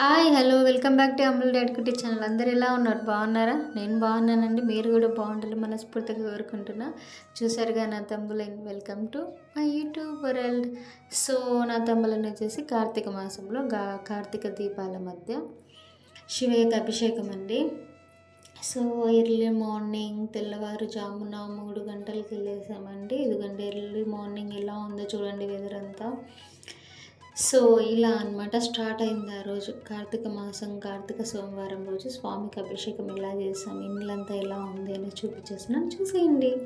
Hi hello welcome back to Amul dad Kutti channel. అందరు ఎలా ఉన్నారు? బాగున్నారా? నేను బాగున్నానండి. మీరు కూడా బాగుండాలి మనస్ఫూర్తిగా కోరుకుంటున్నా. చూసారుగా నా తమ్ముల welcome to my YouTube world. So నా తమ్ములను వచ్చేసి కార్తీక మాసంలో గా కార్తీక దీపాల మధ్య శివయ్యకి అభిషేకం అండి. సో ఎర్లీ మార్నింగ్ తెల్లవారుజామున మూడు గంటలకి వెళ్ళేసామండి ఎందుకంటే ఎర్లీ మార్నింగ్ ఎలా ఉందో చూడండి వెదర్ అంతా. సో ఇలా అనమాట స్టార్ట్ అయింది ఆ రోజు. కార్తీక మాసం కార్తీక సోమవారం రోజు స్వామికి అభిషేకం ఎలా చేసాం ఇండ్లంతా ఎలా ఉంది అని చూపించేస్తున్నాను చూసేయండి.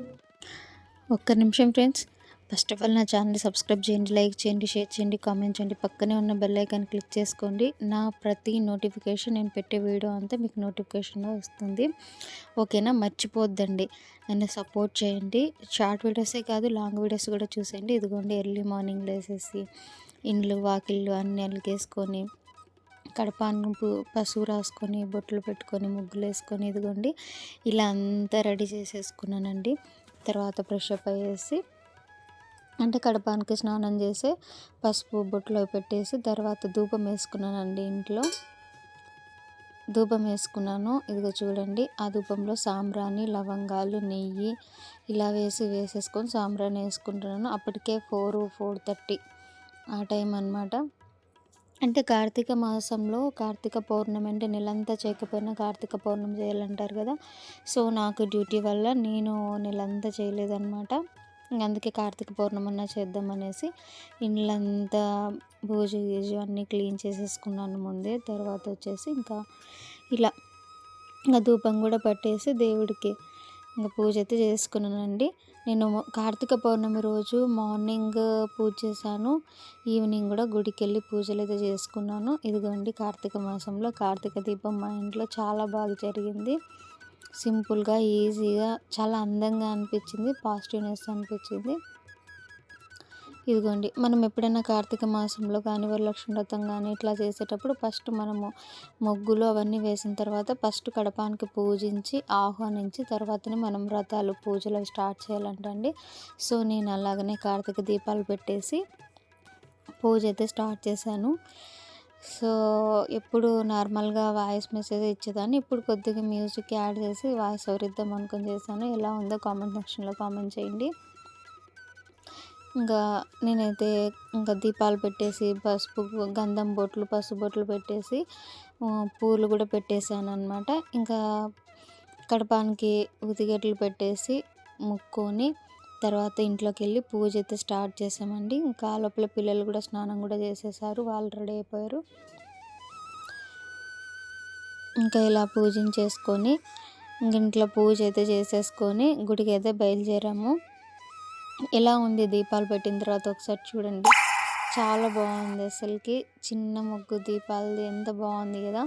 ఒక్క నిమిషం ఫ్రెండ్స్. ఫస్ట్ ఆఫ్ ఆల్ నా ఛానల్ సబ్స్క్రైబ్ చేయండి లైక్ చేయండి షేర్ చేయండి కామెంట్ చేయండి. పక్కనే ఉన్న బెల్ ఐకాన్ క్లిక్ చేసుకోండి. నా ప్రతి నోటిఫికేషన్ నేను పెట్టే వీడియో అంతా మీకు నోటిఫికేషన్లో వస్తుంది. ఓకేనా మర్చిపోద్దండి. నన్ను సపోర్ట్ చేయండి. షార్ట్ వీడియోసే కాదు లాంగ్ వీడియోస్ కూడా చూసేయండి. ఇదిగోండి ఎర్లీ మార్నింగ్ లేసేసి ఇండ్లు వాకిళ్ళు అన్ని అలగేసుకొని కడపాను పసుపు రాసుకొని బొట్లు పెట్టుకొని ముగ్గులు వేసుకొని ఇదిగోండి. ఇలా అంతా రెడీ చేసేసుకున్నానండి. తర్వాత ఫ్రెష్ అప్ అయ్యేసి అంటే కడపానికి స్నానం చేసి పసుపు బొట్లో పెట్టేసి తర్వాత ధూపం వేసుకున్నానండి ఇంట్లో. ధూపం వేసుకున్నాను. ఇదిగో చూడండి ఆ ధూపంలో సాంబ్రాణి లవంగాలు నెయ్యి ఇలా వేసి వేసేసుకొని సాంబ్రాణి వేసుకుంటున్నాను. అప్పటికే ఫోర్ ఫోర్ థర్టీ ఆ టైం అనమాట అంటే కార్తీక మాసంలో కార్తీక పౌర్ణమి అంటే నెలంతా చేయకపోయినా కార్తీక పౌర్ణమి చేయాలంటారు కదా. సో నాకు డ్యూటీ వల్ల నేను నెలంతా చేయలేదన్నమాట. అందుకే కార్తీక పౌర్ణమన్నా చేద్దామనేసి ఇండ్లంతా భోజు గీజు అన్నీ క్లీన్ చేసేసుకున్నాను ముందే. తర్వాత వచ్చేసి ఇంకా ఇలా ఇంకా ధూపం కూడా పట్టేసి దేవుడికి ఇంకా పూజ అయితే చేసుకున్నానండి. నేను కార్తీక పౌర్ణమి రోజు మార్నింగ్ పూజ చేశాను. ఈవినింగ్ కూడా గుడికి వెళ్ళి పూజలు అయితే చేసుకున్నాను. ఇదిగోండి కార్తీక మాసంలో కార్తీక దీపం మా ఇంట్లో చాలా బాగా జరిగింది. సింపుల్గా ఈజీగా చాలా అందంగా అనిపించింది పాజిటివ్నెస్ అనిపించింది. ఇదిగోండి మనం ఎప్పుడైనా కార్తీక మాసంలో కానీ వరలక్ష్మి వ్రతం కానీ ఇట్లా చేసేటప్పుడు ఫస్ట్ మనము ముగ్గులు అవన్నీ వేసిన తర్వాత ఫస్ట్ కడపానికి పూజించి ఆహ్వానించి తర్వాతనే మనం వ్రతాలు పూజలు స్టార్ట్ చేయాలంటండి సో నేను అలాగనే కార్తీక దీపాలు పెట్టేసి పూజ అయితే స్టార్ట్ చేశాను. సో ఎప్పుడు నార్మల్గా వాయిస్ మెసేజ్ ఇచ్చేదాన్ని. ఇప్పుడు కొద్దిగా మ్యూజిక్ యాడ్ చేసి వాయిస్ ఎవరిద్దాం అనుకుని చేశాను. ఎలా ఉందో కామెంట్ సెక్షన్లో కామెంట్ చేయండి. ఇంకా నేనైతే ఇంకా దీపాలు పెట్టేసి పసుపు గంధం బొట్లు పసుపు బొట్లు పెట్టేసి పూలు కూడా పెట్టేశాను అనమాట ఇంకా కడపానికి ఉతిగట్లు పెట్టేసి ముక్కొని తర్వాత ఇంట్లోకి వెళ్ళి పూజ అయితే స్టార్ట్ చేసామండి ఇంకా లోపల పిల్లలు కూడా స్నానం కూడా చేసేసారు. వాళ్ళు రెడీ అయిపోయారు. ఇంకా ఇలా పూజించేసుకొని ఇంట్లో పూజ అయితే చేసేసుకొని గుడికి అయితే బయలుదేరాము. ఎలా ఉంది దీపాలు పెట్టిన తర్వాత ఒకసారి చూడండి. చాలా బాగుంది అసలుకి. చిన్న ముగ్గు దీపాలది ఎంత బాగుంది కదా.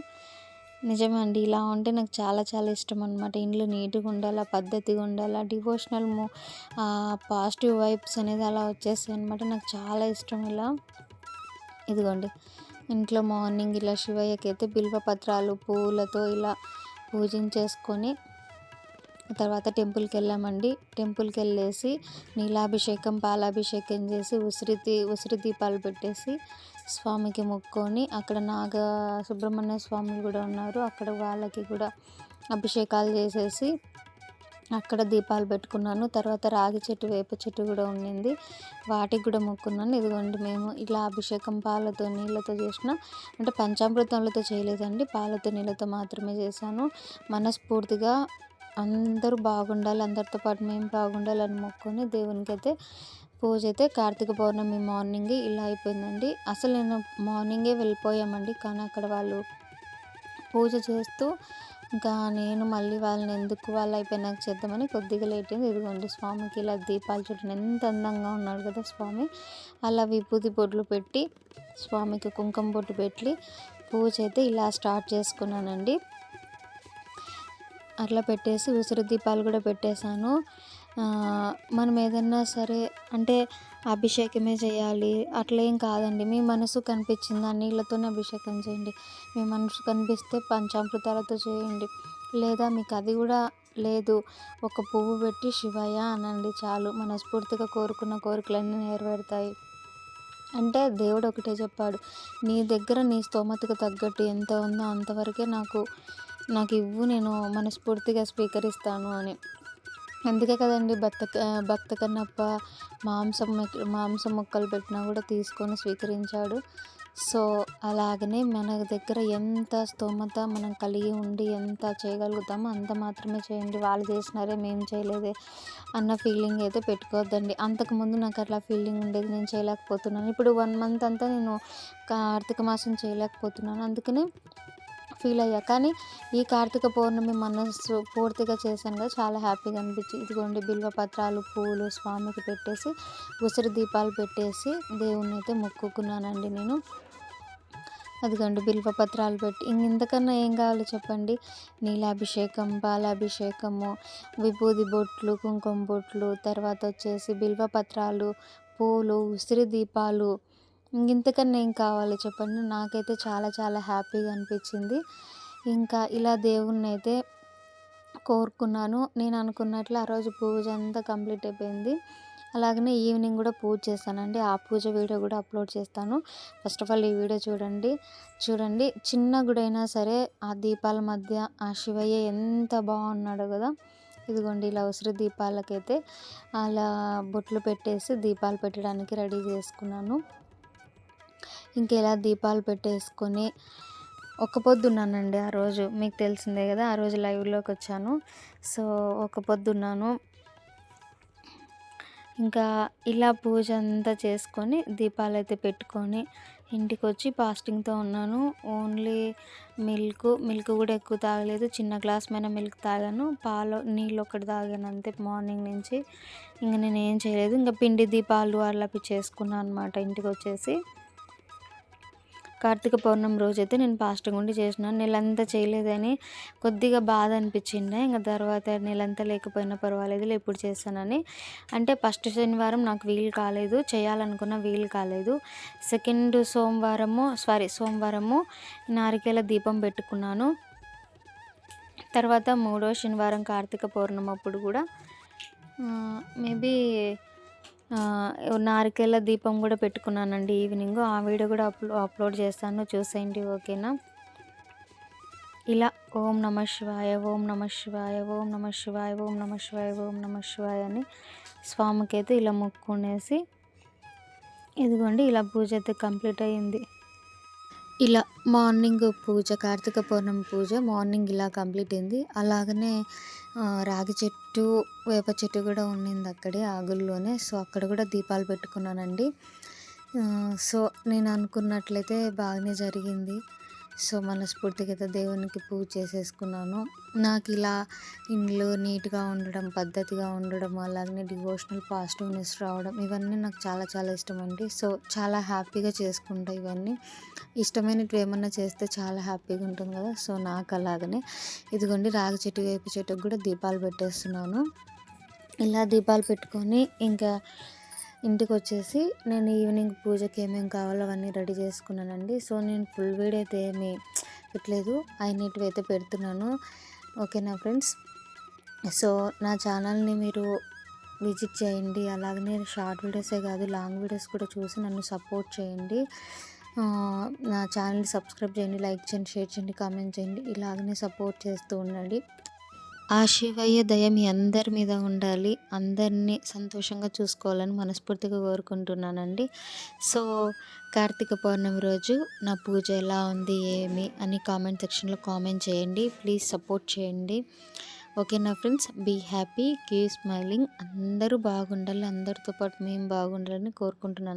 నిజమండి ఇలా ఉంటే నాకు చాలా చాలా ఇష్టం అనమాట ఇంట్లో నీట్గా ఉండాలా పద్ధతిగా ఉండాలా డివోషనల్ పాజిటివ్ వైబ్స్ అనేది అలా వచ్చేస్తాయి అనమాట నాకు చాలా ఇష్టం ఇలా. ఇదిగోండి. ఇంట్లో మార్నింగ్ ఇలా శివయ్యకి అయితే బిల్వ పత్రాలు పూలతో ఇలా పూజించేసుకొని తర్వాత టెంపుల్కి వెళ్ళామండి టెంపుల్కి వెళ్ళేసి నీలాభిషేకం పాలాభిషేకం చేసి ఉసిరి ఉసిరి దీపాలు పెట్టేసి స్వామికి మొక్కొని అక్కడ నాగ సుబ్రహ్మణ్య స్వాములు కూడా ఉన్నారు. అక్కడ వాళ్ళకి కూడా అభిషేకాలు చేసేసి అక్కడ దీపాలు పెట్టుకున్నాను. తర్వాత రాగి చెట్టు వేప చెట్టు కూడా ఉండింది వాటికి కూడా మొక్కున్నాను. ఇదిగోండి మేము ఇలా అభిషేకం పాలతో నీళ్ళతో చేసిన అంటే పంచామృతంలతో చేయలేదండి. పాలతో నీళ్ళతో మాత్రమే చేశాను. మనస్ఫూర్తిగా అందరూ బాగుండాలి. అందరితో పాటు మేము బాగుండాలని మొక్కుని దేవునికి అయితే పూజ అయితే కార్తీక పౌర్ణమి మార్నింగ్ ఇలా అయిపోయిందండి. అసలు నేను మార్నింగే వెళ్ళిపోయామండి. కానీ అక్కడ వాళ్ళు పూజ చేస్తూ ఇంకా నేను మళ్ళీ వాళ్ళని ఎందుకు వాళ్ళు అయిపోయినాక చేద్దామని కొద్దిగా లేట్ అయింది. ఇదిగోండి స్వామికి ఇలా దీపాలు చుట్టూ ఎంత అందంగా ఉన్నాడు కదా స్వామి. అలా విభూతి బొట్లు పెట్టి స్వామికి కుంకుమ బొట్టు పెట్టి పూజ అయితే ఇలా స్టార్ట్ చేసుకున్నానండి. అట్లా పెట్టేసి ఉసిరి దీపాలు కూడా పెట్టేశాను. మనం ఏదన్నా సరే అంటే అభిషేకమే చేయాలి. అట్లా ఏం కాదండి. మీ మనసు కనిపించింది? ఆ నీళ్ళతోనే అభిషేకం చేయండి. మీ మనసు కనిపిస్తే పంచామృతాలతో చేయండి. లేదా మీకు అది కూడా లేదు. ఒక పువ్వు పెట్టి శివయ్య అనండి చాలు. మనస్ఫూర్తిగా కోరుకున్న కోరికలన్నీ నెరవేరుతాయి. అంటే దేవుడు ఒకటే చెప్పాడు. నీ దగ్గర నీ స్తోమతకు తగ్గట్టు ఎంత ఉందో అంతవరకే నాకు నాకు ఇవ్వు. నేను మనస్ఫూర్తిగా స్వీకరిస్తాను అని. అందుకే కదండి బత్త భక్త కన్నప్ప మాంసం మాంసం ముక్కలు పెట్టినా కూడా తీసుకొని స్వీకరించాడు. సో అలాగనే మన దగ్గర ఎంత స్తోమత మనం కలిగి ఉండి ఎంత చేయగలుగుతామో అంత మాత్రమే చేయండి. వాళ్ళు చేసినారే మేము చేయలేదే అన్న ఫీలింగ్ అయితే పెట్టుకోవద్దండి. అంతకుముందు నాకు అట్లా ఫీలింగ్ ఉండేది నేను చేయలేకపోతున్నాను. ఇప్పుడు వన్ మంత్ అంతా నేను కార్తీక మాసం చేయలేకపోతున్నాను. అందుకనే ఫీల్ అయ్యా. కానీ ఈ కార్తీక పౌర్ణమి మనస్సు పూర్తిగా చేశాను కదా చాలా హ్యాపీగా అనిపించి ఇదిగోండి బిల్వ పత్రాలు పూలు స్వామికి పెట్టేసి ఉసిరి దీపాలు పెట్టేసి దేవుణ్ణి అయితే మొక్కుకున్నానండి నేను. అదిగోండి బిల్వ పత్రాలు పెట్టి ఇంతకన్నా ఏం కావాలో చెప్పండి. నీలాభిషేకం పాలాభిషేకము విభూది బొట్లు కుంకుమ బొట్లు తర్వాత వచ్చేసి బిల్వ పత్రాలు పూలు ఉసిరి దీపాలు ఇంతకన్నా ఏం కావాలి చెప్పండి. నాకైతే చాలా చాలా హ్యాపీగా అనిపించింది. ఇంకా ఇలా దేవుణ్ణి అయితే కోరుకున్నాను. నేను అనుకున్నట్లు ఆ రోజు పూజ అంతా కంప్లీట్ అయిపోయింది. అలాగనే ఈవినింగ్ కూడా పూజ చేస్తానండి. ఆ పూజ వీడియో కూడా అప్లోడ్ చేస్తాను. ఫస్ట్ ఆఫ్ ఆల్ ఈ వీడియో చూడండి. చూడండి. చిన్న గుడైనా సరే ఆ దీపాల మధ్య ఆ శివయ్య ఎంత బాగున్నాడు కదా. ఇదిగోండి ఇలా ఉసిరి దీపాలకైతే అలా బొట్లు పెట్టేసి దీపాలు పెట్టడానికి రెడీ చేసుకున్నాను. ఇంకెలా దీపాలు పెట్టేసుకొని ఒక పొద్దున్నానండి ఆ రోజు. మీకు తెలిసిందే కదా ఆ రోజు లైవ్లోకి వచ్చాను. సో ఒక పొద్దున్నాను. ఇంకా ఇలా పూజ అంతా చేసుకొని దీపాలు అయితే పెట్టుకొని ఇంటికి వచ్చి ఫాస్టింగ్తో ఉన్నాను. ఓన్లీ మిల్క్ మిల్క్ కూడా ఎక్కువ తాగలేదు. చిన్న గ్లాస్ మీద మిల్క్ తాగాను. పాలు నీళ్ళు ఒకటి తాగాను అంతే మార్నింగ్ నుంచి. ఇంకా నేను ఏం చేయలేదు. ఇంకా పిండి దీపాలు అలా చేసుకున్నాను అనమాట ఇంటికి వచ్చేసి కార్తీక పౌర్ణమి రోజు అయితే నేను ఫాస్టింగ్ ఉండి చేసినాను. నెలంతా చేయలేదని కొద్దిగా బాధ అనిపించిండే ఇంకా తర్వాత నెలంతా లేకపోయినా పర్వాలేదు ఎప్పుడు చేస్తానని. అంటే ఫస్ట్ శనివారం నాకు వీలు కాలేదు చేయాలనుకున్న వీలు కాలేదు. సెకండ్ సోమవారము సారీ సోమవారము నారికేల దీపం పెట్టుకున్నాను. తర్వాత మూడో శనివారం కార్తీక పౌర్ణమి అప్పుడు కూడా మేబీ నారికేళ్ళ దీపం కూడా పెట్టుకున్నానండి ఈవినింగ్. ఆ వీడియో కూడా అప్లో అప్లోడ్ చేస్తాను. చూసేయండి ఓకేనా? ఇలా ఓం నమ శివాయ ఓం నమ శివాయ ఓం నమ శివాయ ఓం నమ శివాయ ఓం నమ శివాయ అని స్వామికి అయితే ఇలా మొక్కునేసి ఇదిగోండి ఇలా పూజ అయితే కంప్లీట్ అయ్యింది ఇలా మార్నింగ్ పూజ కార్తీక పౌర్ణమి పూజ మార్నింగ్ ఇలా కంప్లీట్ అయింది. అలాగనే రాగి చెట్టు వేప చెట్టు కూడా ఉండింది అక్కడే ఆగుల్లోనే. సో అక్కడ కూడా దీపాలు పెట్టుకున్నానండి. సో నేను అనుకున్నట్లయితే బాగానే జరిగింది. సో మనస్ఫూర్తిగా అయితే దేవునికి పూజ చేసేసుకున్నాను. నాకు ఇలా ఇంట్లో నీట్గా ఉండడం పద్ధతిగా ఉండడం అలాగే డివోషనల్ పాజిటివ్నెస్ రావడం ఇవన్నీ నాకు చాలా చాలా ఇష్టం అండి సో చాలా హ్యాపీగా చేసుకుంటా ఇవన్నీ. ఇష్టమైనవి ఏమన్నా చేస్తే చాలా హ్యాపీగా ఉంటుంది కదా సో నాకు అలాగనే. ఇదిగోండి రాగి చెట్టు వేప చెట్టుకు కూడా దీపాలు పెట్టేస్తున్నాను. ఇలా దీపాలు పెట్టుకొని ఇంకా ఇంటికి వచ్చేసి నేను ఈవినింగ్ పూజకి ఏమేమి కావాలో అవన్నీ రెడీ చేసుకున్నానండి. సో నేను ఫుల్ వీడియో అయితే ఏమి పెట్టలేదు అయినవి అయితే పెడుతున్నాను. ఓకేనా ఫ్రెండ్స్? సో నా ఛానల్ని మీరు విజిట్ చేయండి. అలాగనే షార్ట్ వీడియోసే కాదు లాంగ్ వీడియోస్ కూడా చూసి నన్ను సపోర్ట్ చేయండి. నా ఛానల్ని సబ్స్క్రైబ్ చేయండి లైక్ చేయండి షేర్ చేయండి కామెంట్ చేయండి. ఇలాగనే సపోర్ట్ చేస్తూ ఉండండి. ఆ శివయ్య దయ మీ అందరి మీద ఉండాలి. అందరినీ సంతోషంగా చూసుకోవాలని మనస్ఫూర్తిగా కోరుకుంటున్నానండి. సో కార్తీక పౌర్ణమి రోజు నా పూజ ఎలా ఉంది ఏమి అని కామెంట్ సెక్షన్లో కామెంట్ చేయండి. ప్లీజ్ సపోర్ట్ చేయండి. ఓకే నా friends? Be happy keep smiling. అందరూ బాగుండాలి. అందరితో పాటు మేము బాగుండాలని కోరుకుంటున్నాను.